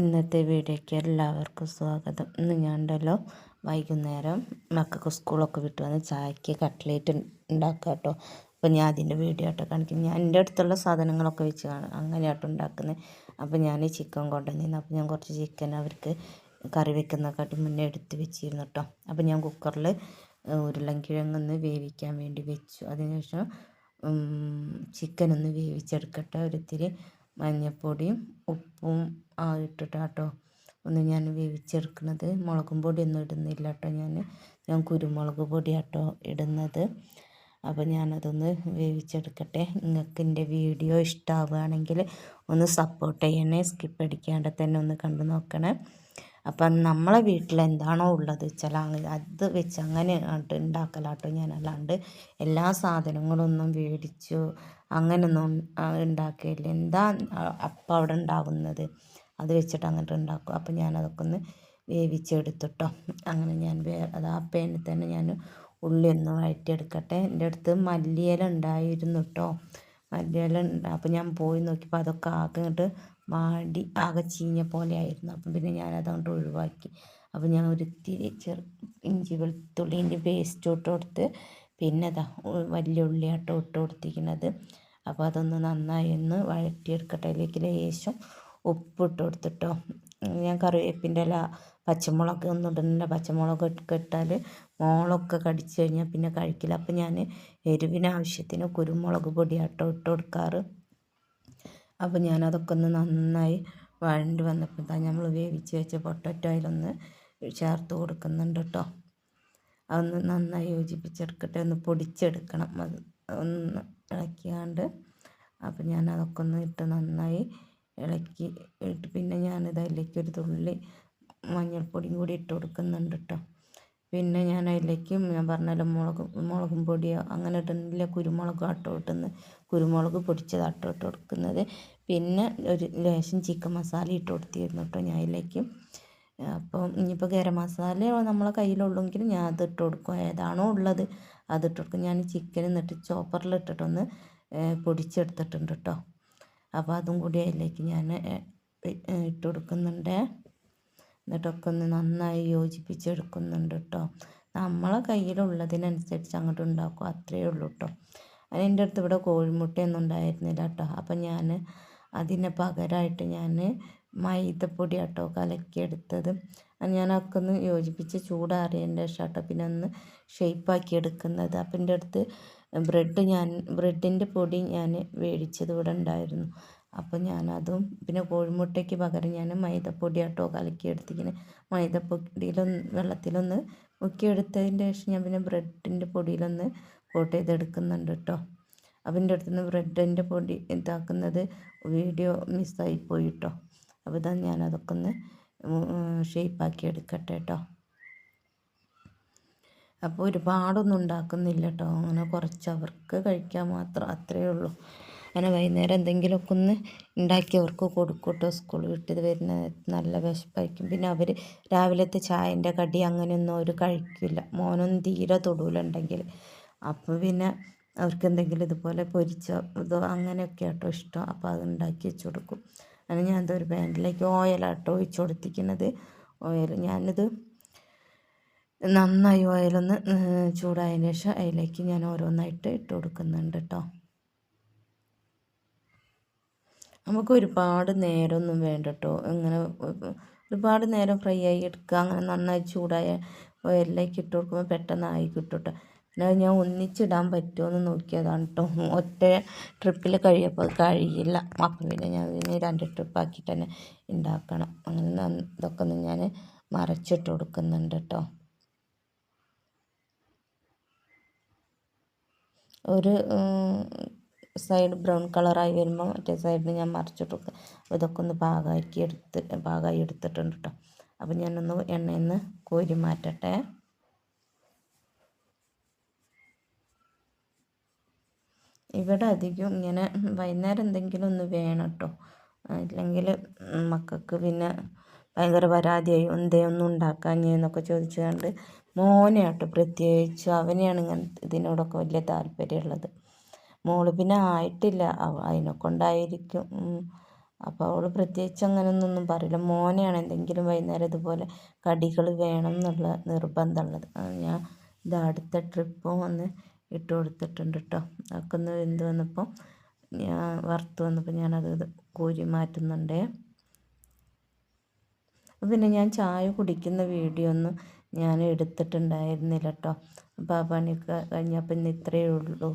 ഇന്നത്തെ വീഡിയോയ്ക്ക് എല്ലാവർക്കും സ്വാഗതം. ഇന്ന് ഞാൻ ഉണ്ടല്ലോ വൈകുന്നേരം മക്കൾക്ക് സ്കൂളൊക്കെ വിട്ട് വന്ന് ചായക്ക് കട്ട്ലേറ്റ് ഉണ്ടാക്കുക കേട്ടോ. അപ്പോൾ ഞാൻ അതിന്റെ വീഡിയോ ആയിട്ട് കാണിക്കും ഞാൻ എന്റെ അടുത്തുള്ള സാധനങ്ങളൊക്കെ വെച്ച് കാണും. അങ്ങനെയാട്ടോ ഉണ്ടാക്കുന്നത്. അപ്പോൾ ഞാൻ ചിക്കൻ കൊണ്ടുവന്നിരുന്നു അപ്പോൾ ഞാൻ കുറച്ച് ചിക്കൻ അവർക്ക് കറി വെക്കുന്നതിനെക്കാട്ടി മുന്നേ എടുത്ത് വെച്ചിരുന്നു കേട്ടോ. അപ്പോൾ ഞാൻ കുക്കറിൽ ഉരുളൻകിഴങ്ങൊന്ന് വേവിക്കാൻ വേണ്ടി വെച്ചു. അതിനുശേഷം ചിക്കനൊന്ന് വേവിച്ചെടുക്കട്ടെ. ഒരിത്തിരി മഞ്ഞൾപ്പൊടിയും ഉപ്പും ഇട്ടിട്ടാട്ടോ ഒന്ന് ഞാൻ വേവിച്ചെടുക്കുന്നത്. മുളകും പൊടിയൊന്നും ഇടുന്നില്ല കേട്ടോ ഞാൻ ഞാൻ കുരുമുളക് പൊടിയാട്ടോ ഇടുന്നത്. അപ്പോൾ ഞാനതൊന്ന് വേവിച്ചെടുക്കട്ടെ. നിങ്ങൾക്ക് എന്റെ വീഡിയോ ഇഷ്ടമാവുകയാണെങ്കിൽ ഒന്ന് സപ്പോർട്ട് ചെയ്യണേ. സ്കിപ്പ് അടിക്കാണ്ട് തന്നെ ഒന്ന് കണ്ടു നോക്കണേ. അപ്പം നമ്മളെ വീട്ടിൽ എന്താണോ ഉള്ളത് വെച്ചാൽ അത് വെച്ച് അങ്ങനെ ഉണ്ടാക്കലാട്ടോ ഞാൻ. അല്ലാണ്ട് എല്ലാ സാധനങ്ങളൊന്നും മേടിച്ചു അങ്ങനെയൊന്നും ഉണ്ടാക്കിയില്ല എന്താ അപ്പം അവിടെ ഉണ്ടാകുന്നത് അത് വെച്ചിട്ട് അങ്ങോട്ട് ഉണ്ടാക്കും അപ്പം ഞാനതൊക്കെ ഒന്ന് വേവിച്ചെടുത്തിട്ടോ. അങ്ങനെ ഞാൻ വേ അത് ആ പേനിൽ തന്നെ ഞാൻ ഉള്ളി ഒന്ന് വഴറ്റിയെടുക്കട്ടെ. എന്റെ അടുത്ത് മല്ലിയില ഉണ്ടായിരുന്നു കേട്ടോ മല്ലിയില അപ്പം ഞാൻ പോയി നോക്കിയപ്പോൾ അതൊക്കെ ആകെ ഇങ്ങോട്ട് വാടി ആകെ ചീഞ്ഞ പോലെ ആയിരുന്നു. അപ്പം പിന്നെ ഞാൻ അങ്ങോട്ട് ഒഴിവാക്കി. അപ്പം ഞാൻ ഒരിത്തിരി ചെറു ഇഞ്ചി വെളുത്തുള്ളീന്റെ പേസ്റ്റ് ഇട്ട് കൊടുത്ത് പിന്നെ അതാ വലിയ ഉള്ളിയാട്ടോ ഇട്ട് കൊടുത്തിരിക്കുന്നത്. അപ്പോൾ അതൊന്ന് നന്നായി ഒന്ന് വഴറ്റിയെടുക്കട്ടെ. അതിലേക്ക് ലേശം ഉപ്പിട്ട് കൊടുത്തിട്ടോ. ഞാൻ കറിവേപ്പിന്റെ ഇല പച്ചമുളക് ഒന്നും ഇടുന്നില്ല പച്ചമുളക് ഇട്ടാൽ മോളൊക്കെ കടിച്ചു കഴിഞ്ഞാൽ പിന്നെ കഴിക്കില്ല. അപ്പം ഞാൻ എരിവിന് ആവശ്യത്തിന് കുരുമുളക് പൊടിയാട്ടോ ഇട്ട് കൊടുക്കാറ്. അപ്പോൾ ഞാനതൊക്കെ ഒന്ന് നന്നായി വഴണ്ട് വന്നപ്പോൾ തന്നെ നമ്മൾ വേവിച്ച് വെച്ച പൊട്ടറ്റോ അതിലൊന്ന് ചേർത്ത് കൊടുക്കുന്നുണ്ട് കേട്ടോ. അതൊന്ന് നന്നായി യോജിപ്പിച്ചെടുക്കട്ടെ ഒന്ന് പൊടിച്ചെടുക്കണം. അത് ഒന്ന് ഇളക്കിയാണ്ട് അപ്പോൾ ഞാൻ അതൊക്കെ ഒന്ന് ഇട്ട് നന്നായി ഇളക്കി ഇട്ട് പിന്നെ ഞാനിത് അതിലേക്ക് ഒരു തുള്ളി മഞ്ഞൾപ്പൊടിയും കൂടി ഇട്ട് കൊടുക്കുന്നുണ്ട് കേട്ടോ പിന്നെ ഞാൻ അതിലേക്ക് ഞാൻ പറഞ്ഞല്ലോ മുളക് മുളകും പൊടിയോ അങ്ങനെ ഇടുന്നില്ല. കുരുമുളക് ആട്ടോ ഇട്ടുന്നത് കുരുമുളക് പൊടിച്ചത് ആട്ടോ ഇട്ട് കൊടുക്കുന്നത്. പിന്നെ ഒരു ലേശം ചിക്കൻ മസാല ഇട്ട് കൊടുത്തിരുന്നു കേട്ടോ ഞാൻ അതിലേക്ക്. അപ്പം ഇനിയിപ്പോൾ ഗരം മസാല നമ്മളെ കയ്യിലുള്ളെങ്കിൽ ഞാൻ അത് ഇട്ട് കൊടുക്കും. ഏതാണോ ഉള്ളത് അത് ഇട്ട് കൊടുക്കും. ഞാൻ ചിക്കൻ എന്നിട്ട് ചോപ്പറിൽ ഇട്ടിട്ടൊന്ന് പൊടിച്ചെടുത്തിട്ടുണ്ട് കേട്ടോ അപ്പോൾ അതും കൂടി അതിലേക്ക് ഞാൻ ഇട്ട് കൊടുക്കുന്നുണ്ട്. എന്നിട്ടൊക്കെ ഒന്ന് നന്നായി യോജിപ്പിച്ചെടുക്കുന്നുണ്ട് കേട്ടോ നമ്മളെ കയ്യിലുള്ളതിനനുസരിച്ച് അങ്ങോട്ട് ഉണ്ടാക്കും അത്രയേ ഉള്ളൂ കേട്ടോ എന്റെ അടുത്ത് ഇവിടെ കോഴിമുട്ടയൊന്നും ഉണ്ടായിരുന്നില്ല കേട്ടോ അപ്പം ഞാൻ അതിന് പകരമായിട്ട് ഞാൻ മൈദപ്പൊടി കേട്ടോ കലക്കിയെടുത്തത്. ഞാനൊക്കെ ഒന്ന് യോജിപ്പിച്ച് ചൂടാറിയതിന്റെ ശേഷം കേട്ടോ പിന്നെ ഒന്ന് ഷേപ്പാക്കി എടുക്കുന്നത്. അപ്പം എന്റെ അടുത്ത് ബ്രെഡ് ഞാൻ ബ്രെഡിന്റെ പൊടി ഞാൻ മേടിച്ചത് ഇവിടെ ഉണ്ടായിരുന്നു. അപ്പോൾ ഞാനതും പിന്നെ കോഴിമുട്ടയ്ക്ക് പകരം ഞാൻ മൈദപ്പൊടി ആട്ടോ കലക്കിയെടുത്തിങ്ങനെ മൈദപ്പൊടിയിലൊന്ന് വെള്ളത്തിലൊന്ന് മുക്കിയെടുത്തതിന്റെ ശേഷം ഞാൻ പിന്നെ ബ്രെഡിന്റെ പൊടിയിലൊന്ന് കോട്ട് ചെയ്തെടുക്കുന്നുണ്ട് കേട്ടോ. അപ്പം എന്റെ അടുത്ത് നിന്ന് ബ്രെഡിന്റെ പൊടി ഇതാക്കുന്നത് വീഡിയോ മിസ്സായി പോയി കേട്ടോ. അപ്പോൾ ഇതാ ഞാനതൊക്കെ ഒന്ന് ഷേപ്പാക്കി എടുക്കട്ടെ കേട്ടോ. അപ്പോൾ ഒരുപാടൊന്നും ഉണ്ടാക്കുന്നില്ല കേട്ടോ അങ്ങനെ കുറച്ച് അവർക്ക് കഴിക്കാൻ മാത്രം അത്രയേ ഉള്ളൂ. അങ്ങനെ വൈകുന്നേരം എന്തെങ്കിലുമൊക്കെ ഒന്ന് ഉണ്ടാക്കി അവർക്ക് കൊടുക്കും കേട്ടോ സ്കൂൾ വിട്ടത് വരുന്ന നല്ല വിശപ്പായിരിക്കും. പിന്നെ അവർ രാവിലത്തെ ചായന്റെ കടി അങ്ങനെയൊന്നും അവർ കഴിക്കില്ല. മോനൊന്നും തീരെ തൊടൂലുണ്ടെങ്കിൽ അപ്പോൾ പിന്നെ അവർക്ക് എന്തെങ്കിലും ഇതുപോലെ പൊരിച്ച ഇതോ അങ്ങനെയൊക്കെ ആട്ടോ ഇഷ്ടം. അപ്പോൾ അത് ഉണ്ടാക്കി വെച്ച് കൊടുക്കും. അങ്ങനെ ഒരു ബാൻഡിലേക്ക് ഓയിലാട്ടോ ഒഴിച്ചു കൊടുത്തിരിക്കുന്നത്. ഓയിൽ ഞാനിത് നന്നായി ഓയിലൊന്ന് ചൂടായതിന് ശേഷം അതിലേക്ക് ഞാൻ ഓരോന്നായിട്ട് ഇട്ട് കൊടുക്കുന്നുണ്ട് കേട്ടോ നമുക്ക് ഒരുപാട് നേരമൊന്നും വേണ്ട കേട്ടോ ഇങ്ങനെ ഒരുപാട് നേരം ഫ്രൈ ആയി എടുക്കുക അങ്ങനെ നന്നായി ചൂടായ ഓയിലിലേക്ക് ഇട്ട് കൊടുക്കുമ്പോൾ പെട്ടെന്നായി കിട്ടും കേട്ടോ പിന്നെ ഞാൻ ഒന്നിച്ചിടാൻ പറ്റുമോ എന്ന് നോക്കിയതാണ് കേട്ടോ ഒറ്റ ട്രിപ്പിൽ കഴിയപ്പോൾ കഴിയില്ല. അപ്പം പിന്നെ ഞാൻ ഇതിന് രണ്ട് ട്രിപ്പാക്കിയിട്ട് തന്നെ ഉണ്ടാക്കണം. അങ്ങനെ ഇതൊക്കെ ഒന്ന് ഞാൻ മറച്ചിട്ട് കൊടുക്കുന്നുണ്ട് കേട്ടോ ഒരു സൈഡ് ബ്രൗൺ കളറായി വരുമ്പോൾ മറ്റേ സൈഡിൽ ഞാൻ മറിച്ചിട്ട് അപ്പോൾ ഇതൊക്കെ ഒന്ന് പാകമാക്കി എടുത്ത് പാകമായി എടുത്തിട്ടുണ്ട് കേട്ടോ അപ്പോൾ ഞാനൊന്ന് എണ്ണയിൽ നിന്ന് കോരി മാറ്റട്ടെ. ഇവിടെ അധികം ഇങ്ങനെ വൈകുന്നേരം എന്തെങ്കിലും ഒന്ന് വേണം കേട്ടോ ഇല്ലെങ്കിൽ മക്കൾക്ക് പിന്നെ ഭയങ്കര പരാതിയായി എന്തേ ഒന്നും ഉണ്ടാക്കാഞ്ഞെന്നൊക്കെ ചോദിച്ചുകൊണ്ട് മോനെ കേട്ടോ പ്രത്യേകിച്ച് അവനെയാണ് ഇങ്ങനെ ഇതിനോടൊക്കെ വലിയ താല്പര്യമുള്ളത്. മോൾ പിന്നെ ആയിട്ടില്ല അതിനെ കൊണ്ടായിരിക്കും അപ്പോൾ അവൾ പ്രത്യേകിച്ച് അങ്ങനെയൊന്നും പറയില്ല. മോനെയാണ് എന്തെങ്കിലും വൈകുന്നേരം ഇതുപോലെ കടികൾ വേണം എന്നുള്ള നിർബന്ധമുള്ളത്. ഞാൻ ഇത് അടുത്ത ട്രിപ്പും ഒന്ന് ഇട്ട് കൊടുത്തിട്ടുണ്ട് കേട്ടോ അതൊക്കെ ഒന്ന് വെന്ത് വന്നപ്പോൾ ഞാൻ വറുത്ത് വന്നപ്പോൾ ഞാനത് കോരി മാറ്റുന്നുണ്ടേ. പിന്നെ ഞാൻ ചായ കുടിക്കുന്ന വീഡിയോ ഒന്നും ഞാൻ എടുത്തിട്ടുണ്ടായിരുന്നില്ല കേട്ടോ അപ്പോൾ ആ പണിയൊക്കെ കഴിഞ്ഞപ്പോൾ ഇന്ന് ഇത്രയേ ഉള്ളൂ.